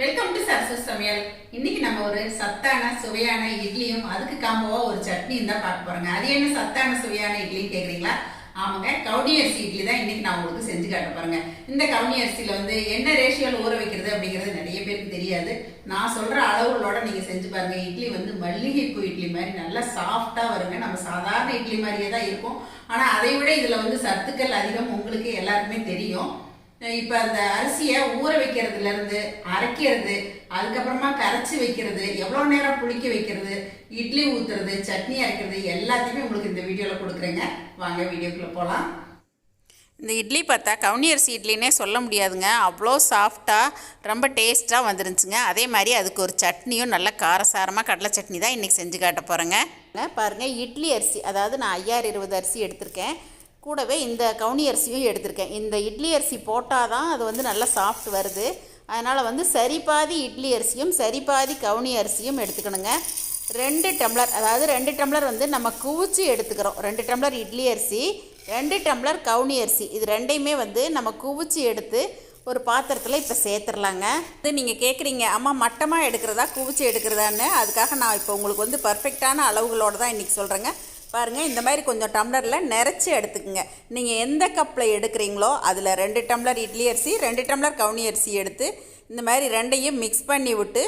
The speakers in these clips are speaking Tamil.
வெல்கம் டு சக்சஸ் சமையல் இன்னைக்கு நம்ம ஒரு சத்தான சுவையான இட்லியும் அதுக்கு காம்போவா ஒரு சட்னியும் தான் பார்க்க போறோங்க. அது என்ன சத்தான சுவையான இட்லின்னு கேக்குறீங்களா? ஆமாங்க கவுனி அரிசி இட்லி தான் இன்னைக்கு நான் உங்களுக்கு செஞ்சு காட்ட போறேங்க. இந்த கவுனி அரிசியில வந்து என்ன ரேஷியோல ஊற வைக்கிறது அப்படிங்கிறது நிறைய பேருக்கு தெரியாது. நான் சொல்ற அளவுகளோட நீங்க செஞ்சு பாருங்க. இட்லி வந்து மல்லிகைப்பூ இட்லி மாதிரி நல்லா சாஃப்டா வருங்க. நம்ம சாதாரண இட்லி மாதிரியே தான் இருக்கும். ஆனா அதை விட இதுல வந்து சத்துக்கள் அதிகம் உங்களுக்கு எல்லாருக்குமே தெரியும். இப்போ அந்த அரிசியை ஊற வைக்கிறதுல இருந்து அரைக்கிறது அதுக்கப்புறமா கரைச்சி வைக்கிறது எவ்வளோ நேரம் புளிக்க வைக்கிறது இட்லி ஊத்துறது சட்னி அரைக்கிறது எல்லாத்தையுமே உங்களுக்கு இந்த வீடியோவில் கொடுக்குறேங்க. வாங்க வீடியோக்குள்ளே போகலாம் இந்த இட்லி பார்த்தா கவுனி அரிசி இட்லினே சொல்ல முடியாதுங்க. அவ்வளோ சாஃப்டாக ரொம்ப டேஸ்ட்டாக வந்துருந்துச்சுங்க. அதே மாதிரி அதுக்கு ஒரு சட்னியும் நல்ல காரசாரமாக கடலை சட்னி தான் இன்றைக்கி செஞ்சு காட்ட போகிறேங்க பாருங்கள் இட்லி அரிசி அதாவது நான் ஐயாயிரம் இருபது அரிசி எடுத்திருக்கேன். கூடவே இந்த கவுனி அரிசியும் எடுத்திருக்கேன். இந்த இட்லி அரிசி போட்டால் தான் அது வந்து நல்லா சாஃப்ட் வருது. அதனால் வந்து சரி பாதி இட்லி அரிசியும் சரி பாதி கவுனி அரிசியும் எடுத்துக்கணுங்க. ரெண்டு டம்ளர் அதாவது ரெண்டு டம்ளர் வந்து நம்ம குவிச்சு எடுத்துக்கிறோம். ரெண்டு டம்ளர் இட்லி அரிசி ரெண்டு டம்ளர் கவுனி அரிசி. இது ரெண்டையுமே வந்து நம்ம குவிச்சு எடுத்து ஒரு பாத்திரத்தில் இப்போ சேர்த்துடலாங்க இது நீங்கள் கேட்குறீங்க அம்மா மட்டமாக எடுக்கிறதா குவிச்சு எடுக்கிறதான்னு. அதுக்காக நான் இப்போ உங்களுக்கு வந்து பர்ஃபெக்டான அளவுகளோடு தான் இன்றைக்கி சொல்கிறேங்க பாருங்கள் இந்த மாதிரி கொஞ்சம் டம்ளரில் நிறச்சி எடுத்துக்கோங்க. நீங்கள் எந்த கப்பில் எடுக்கிறீங்களோ அதில் ரெண்டு டம்ளர் இட்லி அரிசி ரெண்டு டம்ளர் கவுனி அரிசி எடுத்து இந்த மாதிரி ரெண்டையும் மிக்ஸ் பண்ணி விட்டு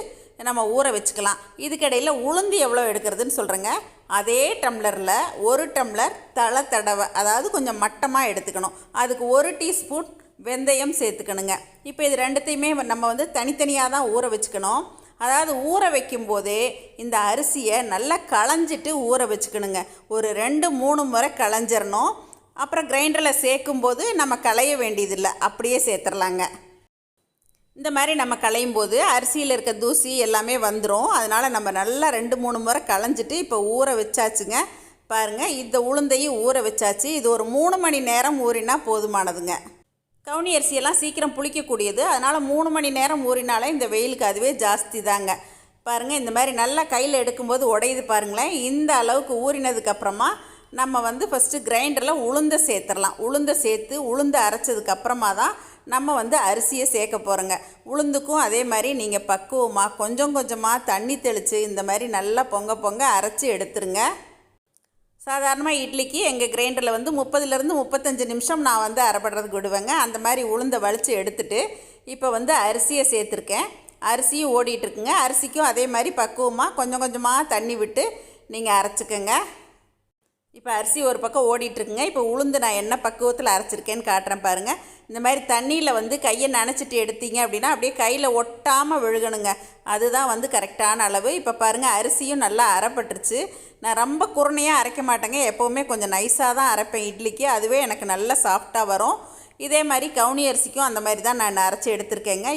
நம்ம ஊற வச்சுக்கலாம். இதுக்கிடையில் உளுந்து எவ்வளோ எடுக்கிறதுன்னு சொல்கிறேங்க அதே டம்ளரில் ஒரு டம்ளர் தலை தடவை அதாவது கொஞ்சம் மட்டமாக எடுத்துக்கணும். அதுக்கு ஒரு டீஸ்பூன் வெந்தயம் சேர்த்துக்கணுங்க. இப்போ இது ரெண்டுத்தையுமே நம்ம வந்து தனித்தனியாக தான் ஊற வச்சுக்கணும். அதாவது ஊற வைக்கும்போதே இந்த அரிசியை நல்லா களைஞ்சிட்டு ஊற வச்சுக்கணுங்க. ஒரு ரெண்டு மூணு முறை களைஞ்சிடணும் அப்புறம் கிரைண்டரில் சேர்க்கும்போது நம்ம களைய வேண்டியதில்லை. அப்படியே சேர்த்துடலாங்க இந்த மாதிரி நம்ம களையும் போது அரிசியில் இருக்க தூசி எல்லாமே வந்துடும் அதனால் நம்ம நல்லா ரெண்டு மூணு முறை களைஞ்சிட்டு இப்போ ஊற வச்சாச்சுங்க. பாருங்கள் இந்த உளுந்தையும் ஊற வச்சாச்சு. இது ஒரு மூணு மணி நேரம் ஊறினா போதுமானதுங்க. டவுனி அரிசியெல்லாம் சீக்கிரம் புளிக்கக்கூடியது. அதனால் மூணு மணி நேரம் ஊறினாலே இந்த வெயிலுக்கு அதுவே ஜாஸ்தி தாங்க. பாருங்கள் இந்த மாதிரி நல்லா கையில் எடுக்கும்போது உடையுது பாருங்களேன். இந்த அளவுக்கு ஊறினதுக்கப்புறமா நம்ம வந்து ஃபஸ்ட்டு கிரைண்டரில் உளுந்த சேர்த்துடலாம். உளுந்த சேர்த்து உளுந்து அரைச்சதுக்கப்புறமா தான் நம்ம வந்து அரிசியை சேர்க்க போகிறோங்க உளுந்துக்கும் அதே மாதிரி நீங்கள் பக்குவமாக கொஞ்சம் கொஞ்சமாக தண்ணி தெளித்து இந்த மாதிரி நல்லா பொங்க பொங்க அரைச்சி எடுத்துருங்க. சாதாரணமாக இட்லிக்கு எங்கள் கிரைண்டரில் வந்து முப்பதுலேருந்து முப்பத்தஞ்சு நிமிஷம் நான் வந்து அரைப்படுறதுக்கு விடுவேங்க. அந்த மாதிரி உளுந்த வலித்து எடுத்துட்டு இப்போ வந்து அரிசியை சேர்த்துருக்கேன். அரிசியும் ஓடிட்டுருக்குங்க அரிசிக்கும் அதே மாதிரி பக்குவமாக கொஞ்சம் கொஞ்சமாக தண்ணி விட்டு நீங்கள் அரைச்சிக்கோங்க. இப்போ அரிசி ஒரு பக்கம் ஓடிட்டுருக்குங்க இப்போ உளுந்து நான் என்ன பக்குவத்தில் அரைச்சிருக்கேன்னு காட்டுறேன் பாருங்கள் இந்த மாதிரி தண்ணியில் வந்து கையை நனைச்சிட்டு எடுத்தீங்க அப்படின்னா அப்படியே கையில் ஒட்டாமல் விழுகணுங்க. அதுதான் வந்து கரெக்டான அளவு. இப்போ பாருங்கள் அரிசியும் நல்லா அரைப்பட்டுருச்சு. நான் ரொம்ப குருணையாக அரைக்க மாட்டேங்க. எப்போவுமே கொஞ்சம் நைஸாக தான் அரைப்பேன் இட்லிக்கு. அதுவே எனக்கு நல்லா சாஃப்டாக வரும். இதே மாதிரி கவுனி அரிசிக்கும் அந்த மாதிரி தான் நான் அரைச்சி எடுத்திருக்கேங்க.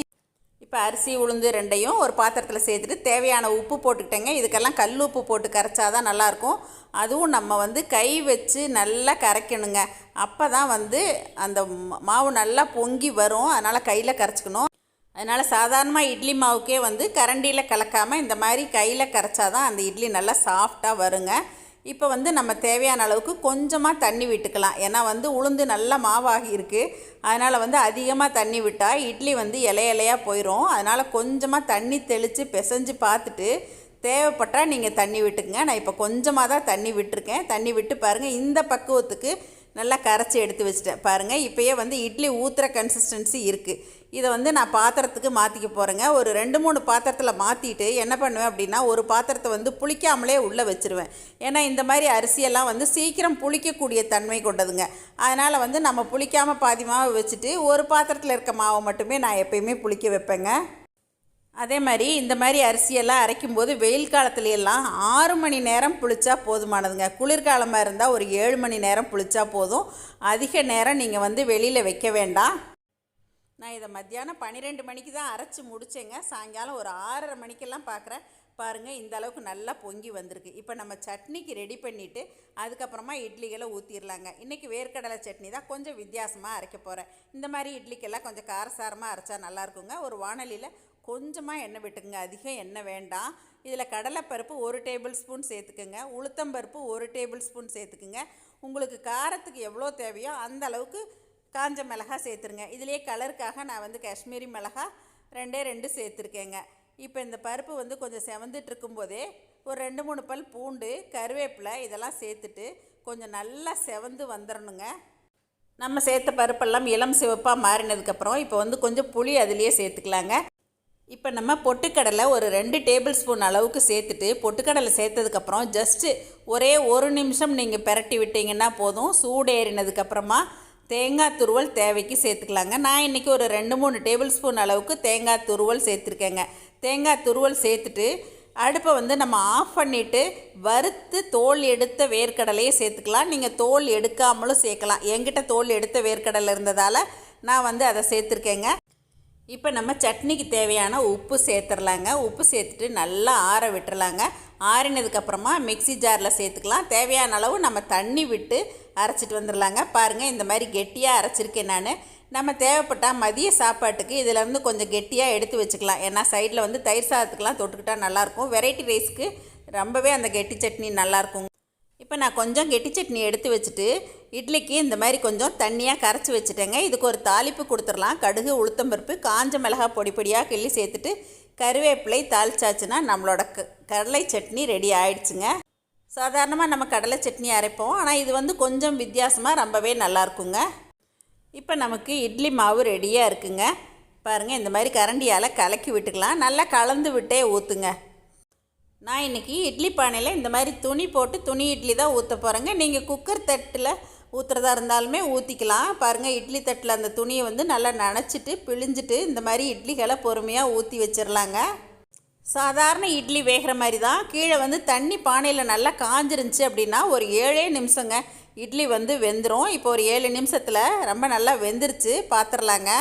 இப்போ அரிசி உளுந்து ரெண்டையும் ஒரு பாத்திரத்தில் சேர்த்துட்டு தேவையான உப்பு போட்டுக்கிட்டேங்க. இதுக்கெல்லாம் கல் உப்பு போட்டு கரைச்சா தான் நல்லாயிருக்கும் அதுவும் நம்ம வந்து கை வச்சு நல்லா கரைக்கணுங்க. அப்போ தான் வந்து அந்த மாவு நல்லா பொங்கி வரும். அதனால் கையில் கரைச்சிக்கணும். அதனால் சாதாரணமாக இட்லி மாவுக்கே வந்து கரண்டியில் கலக்காமல் இந்த மாதிரி கையில் கரைச்சா தான் அந்த இட்லி நல்லா சாஃப்டாக வருங்க. இப்போ வந்து நம்ம தேவையான அளவுக்கு கொஞ்சமாக தண்ணி விட்டுக்கலாம். ஏன்னா வந்து உளுந்து நல்லா மாவாகி இருக்குது அதனால் வந்து அதிகமாக தண்ணி விட்டால் இட்லி வந்து இலை இலையாக போயிடும் அதனால் கொஞ்சமாக தண்ணி தெளித்து பிசைஞ்சு பார்த்துட்டு தேவைப்பட்டால் நீங்கள் தண்ணி விட்டுக்குங்க. நான் இப்போ கொஞ்சமாக தான் தண்ணி விட்டுருக்கேன். தண்ணி விட்டு பாருங்கள் இந்த பக்குவத்துக்கு நல்லா கரைச்சி எடுத்து வச்சுட்டேன். பாருங்கள் இப்போயே வந்து இட்லி ஊற்றுற கன்சிஸ்டன்சி இருக்குது இதை வந்து நான் பாத்திரத்துக்கு மாற்றிக்க போகிறேங்க ஒரு ரெண்டு மூணு பாத்திரத்தில் மாற்றிட்டு என்ன பண்ணுவேன் அப்படின்னா ஒரு பாத்திரத்தை வந்து புளிக்காமலே உள்ளே வச்சுருவேன். ஏன்னா இந்த மாதிரி அரிசியெல்லாம் வந்து சீக்கிரம் புளிக்கக்கூடிய தன்மை கொண்டதுங்க. அதனால் வந்து நம்ம புளிக்காமல் பாதி மாவு வச்சுட்டு ஒரு பாத்திரத்தில் இருக்க மாவை மட்டுமே நான் எப்பயுமே புளிக்க வைப்பேங்க. அதே மாதிரி இந்த மாதிரி அரிசியெல்லாம் அரைக்கும்போது வெயில் காலத்துலையெல்லாம் ஆறு மணி நேரம் புளிச்சா போதுமானதுங்க. குளிர்காலமாக இருந்தால் ஒரு ஏழு மணி நேரம் புளிச்சா போதும். அதிக நேரம் நீங்கள் வந்து வெளியில் வைக்க வேண்டாம். நான் இதை மத்தியானம் பன்னிரெண்டு மணிக்கு தான் அரைச்சி முடித்தேங்க சாயங்காலம் ஒரு ஆறரை மணிக்கெல்லாம் பார்க்குறேன் பாருங்கள் இந்த அளவுக்கு நல்லா பொங்கி வந்திருக்கு. இப்போ நம்ம சட்னிக்கு ரெடி பண்ணிவிட்டு அதுக்கப்புறமா இட்லிகளை ஊற்றிடலாங்க இன்றைக்கி வேர்க்கடலை சட்னி தான் கொஞ்சம் வித்தியாசமாக அரைக்க போகிறேன் இந்த மாதிரி இட்லிக்கெல்லாம் கொஞ்சம் காரசாரமாக அரைச்சா நல்லாயிருக்குங்க ஒரு வானலியில் கொஞ்சமாக எண்ணெய் விட்டுக்குங்க. அதிகம் எண்ணெய் வேண்டாம். இதில் கடலைப்பருப்பு ஒரு டேபிள் ஸ்பூன் சேர்த்துக்குங்க உளுத்தம்பருப்பு ஒரு டேபிள் ஸ்பூன் சேர்த்துக்குங்க. உங்களுக்கு காரத்துக்கு எவ்வளோ தேவையோ அந்த அளவுக்கு காஞ்ச மிளகா சேர்த்துருங்க. இதுலேயே கலருக்காக நான் வந்து காஷ்மீரி மிளகா ரெண்டே ரெண்டு சேர்த்துருக்கேங்க. இப்போ இந்த பருப்பு வந்து கொஞ்சம் செவந்துட்டு இருக்கும்போதே ஒரு ரெண்டு மூணு பல் பூண்டு கருவேப்பிலை இதெல்லாம் சேர்த்துட்டு கொஞ்சம் நல்லா செவந்து வந்துடணுங்க நம்ம சேர்த்த பருப்பெல்லாம் இளம் சிவப்பாக மாறினதுக்கப்புறம் இப்போ வந்து கொஞ்சம் புளி அதுலேயே சேர்த்துக்கலாங்க. இப்போ நம்ம பொட்டுக்கடலை ஒரு ரெண்டு டேபிள் ஸ்பூன் அளவுக்கு சேர்த்துட்டு பொட்டுக்கடலை சேர்த்ததுக்கப்புறம் ஜஸ்ட்டு ஒரே ஒரு நிமிஷம் நீங்கள் பிரட்டி விட்டீங்கன்னா போதும். சூடேறினதுக்கப்புறமா தேங்காய் துருவல் தேவைக்கு சேர்த்துக்கலாங்க. நான் இன்றைக்கி ஒரு ரெண்டு மூணு டேபிள் ஸ்பூன் அளவுக்கு தேங்காய் துருவல் சேர்த்துருக்கேங்க. தேங்காய் துருவல் சேர்த்துட்டு அடுப்பை வந்து நம்ம ஆஃப் பண்ணிவிட்டு வறுத்து தோல் எடுத்த வேர்க்கடலையே சேர்த்துக்கலாம். நீங்கள் தோல் எடுக்காமலும் சேர்க்கலாம். என்கிட்ட தோல் எடுத்த வேர்க்கடலை இருந்ததால் நான் வந்து அதை சேர்த்துருக்கேங்க. இப்போ நம்ம சட்னிக்கு தேவையான உப்பு சேர்த்துடலாங்க உப்பு சேர்த்துட்டு நல்லா ஆற விட்டுறலாங்க. ஆறினதுக்கப்புறமா மிக்ஸி ஜாரில் சேர்த்துக்கலாம். தேவையான அளவு நம்ம தண்ணி விட்டு அரைச்சிட்டு வந்துடலாங்க பாருங்கள் இந்த மாதிரி கெட்டியாக அரைச்சிருக்கேன் நான். நம்ம தேவைப்பட்டால் மதிய சாப்பாட்டுக்கு இதிலேருந்து கொஞ்சம் கெட்டியாக எடுத்து வச்சுக்கலாம். ஏன்னா சைடில் வந்து தயிர் சாதத்துக்கெலாம் தொட்டுக்கிட்டால் நல்லாயிருக்கும் வெரைட்டி ரைஸ்க்கு ரொம்பவே அந்த கெட்டி சட்னி நல்லாயிருக்கும் இப்போ நான் கொஞ்சம் கெட்டி சட்னி எடுத்து வச்சுட்டு இட்லிக்கு இந்த மாதிரி கொஞ்சம் தண்ணியாக கரைச்சி வச்சுட்டேங்க. இதுக்கு ஒரு தாளிப்பு கொடுத்துடலாம். கடுகு உளுத்தம்பருப்பு காஞ்ச மிளகாய் பொடி பொடியாக கிள்ளி சேர்த்துட்டு கருவேப்பிலை தாளிச்சாச்சுன்னா நம்மளோட க கடலை சட்னி ரெடி ஆயிடுச்சுங்க. சாதாரணமாக நம்ம கடலை சட்னி அரைப்போம். ஆனால் இது வந்து கொஞ்சம் வித்தியாசமாக ரொம்பவே நல்லாயிருக்குங்க இப்போ நமக்கு இட்லி மாவு ரெடியாக இருக்குங்க. பாருங்கள் இந்த மாதிரி கரண்டியால் கலக்கி விட்டுக்கலாம். நல்லா கலந்து விட்டே ஊற்றுங்க நான் இன்றைக்கி இட்லி பானையில் இந்த மாதிரி துணி போட்டு துணி இட்லி தான் ஊற்ற போகிறேங்க நீங்கள் குக்கர் தட்டில் ஊற்றுறதா இருந்தாலுமே ஊற்றிக்கலாம் பாருங்கள் இட்லி தட்டில் அந்த துணியை வந்து நல்லா நனைச்சிட்டு பிழிஞ்சிட்டு இந்த மாதிரி இட்லிகளை பொறுமையாக ஊற்றி வச்சிடலாங்க சாதாரண இட்லி வேகிற மாதிரி தான். கீழே வந்து தண்ணி பானையில் நல்லா காஞ்சிருந்துச்சு அப்படின்னா ஒரு ஏழே நிமிஷங்க இட்லி வந்து வெந்துடும் இப்போ ஒரு ஏழு நிமிஷத்தில் ரொம்ப நல்லா வெந்துருச்சு. பார்த்துடலாங்க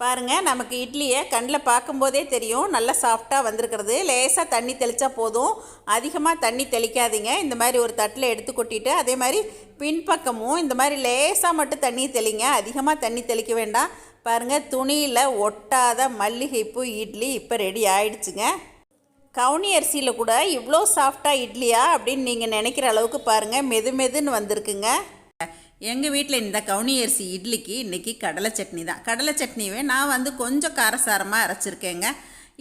பாருங்கள் நமக்கு இட்லியை கண்ணில் பார்க்கும்போதே தெரியும். நல்லா சாஃப்டாக வந்திருக்கிறது. லேசாக தண்ணி தெளித்தா போதும். அதிகமாக தண்ணி தெளிக்காதீங்க. இந்த மாதிரி ஒரு தட்டில் எடுத்து கொட்டிட்டு அதே மாதிரி பின்பக்கமும் இந்த மாதிரி லேசாக மட்டும் தண்ணி தெளிங்க. அதிகமாக தண்ணி தெளிக்க வேண்டாம். பாருங்கள் துணியில் ஒட்டாத மல்லிகைப்பூ இட்லி இப்போ ரெடி ஆயிடுச்சுங்க. கவுனி அரிசியில் கூட இவ்வளோ சாஃப்டாக இட்லியா அப்படின்னு நீங்கள் நினைக்கிற அளவுக்கு பாருங்கள் மெது மெதுன்னு வந்திருக்குங்க. எங்கள் வீட்டில் இந்த கவுனி அரிசி இட்லிக்கு இன்றைக்கி கடலை சட்னி தான். கடலை சட்னிவே நான் வந்து கொஞ்சம் காரசாரமாக அரைச்சிருக்கேங்க.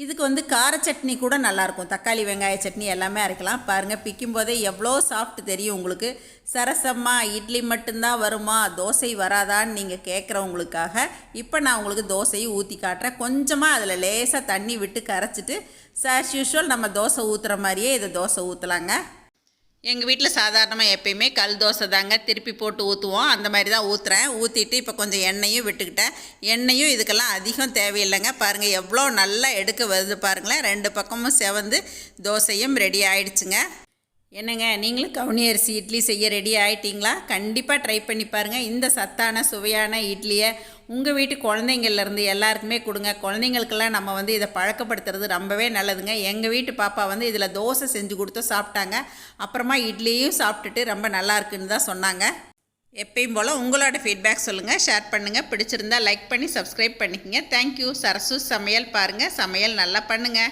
இதுக்கு வந்து கார சட்னி கூட நல்லாயிருக்கும் தக்காளி வெங்காய சட்னி எல்லாமே அரைக்கலாம். பாருங்கள் பிக்கும் போதே எவ்வளோ சாஃப்ட் தெரியும் உங்களுக்கு. சரசம்மா இட்லி மட்டும்தான் வருமா? தோசை வராதான்னு நீங்கள் கேட்குறவங்களுக்காக இப்போ நான் உங்களுக்கு தோசையை ஊற்றி காட்டுறேன். கொஞ்சமாக அதில் லேசாக தண்ணி விட்டு கரைச்சிட்டு சாஸ் யூஷுவல் நம்ம தோசை ஊற்றுற மாதிரியே இதை தோசை ஊற்றலாங்க எங்கள் வீட்டில் சாதாரணமாக எப்பயுமே கல் தோசை தாங்க திருப்பி போட்டு ஊற்றுவோம் அந்த மாதிரி தான் ஊற்றுறேன் ஊற்றிட்டு இப்போ கொஞ்சம் எண்ணெயும் விட்டுக்கிட்டேன். எண்ணெயும் இதுக்கெல்லாம் அதிகம் தேவையில்லைங்க. பாருங்கள் எவ்வளோ நல்லா எடுக்க வருது பாருங்களேன். ரெண்டு பக்கமும் செவந்து தோசையும் ரெடி ஆயிடுச்சுங்க. என்னங்க நீங்களும் கவுனி அரிசி இட்லி செய்ய ரெடி ஆகிட்டிங்களா கண்டிப்பாக ட்ரை பண்ணி பாருங்கள் இந்த சத்தான சுவையான இட்லியை உங்கள் வீட்டு குழந்தைங்கள்லேருந்து எல்லாருக்குமே கொடுங்க. குழந்தைங்களுக்கெல்லாம் நம்ம வந்து இதை பழக்கப்படுத்துறது ரொம்பவே நல்லதுங்க. எங்கள் வீட்டு பாப்பா வந்து இதில் தோசை செஞ்சு கொடுத்து சாப்பிட்டாங்க. அப்புறமா இட்லியும் சாப்பிட்டுட்டு ரொம்ப நல்லா இருக்குன்னு தான் சொன்னாங்க. எப்பயும் போல் உங்களோட ஃபீட்பேக் சொல்லுங்கள் ஷேர் பண்ணுங்கள் பிடிச்சிருந்தா லைக் பண்ணி சப்ஸ்கிரைப் பண்ணிக்கங்க. தேங்க்யூ சரசு சமையல் பாருங்கள் சமையல் நல்லா பண்ணுங்கள்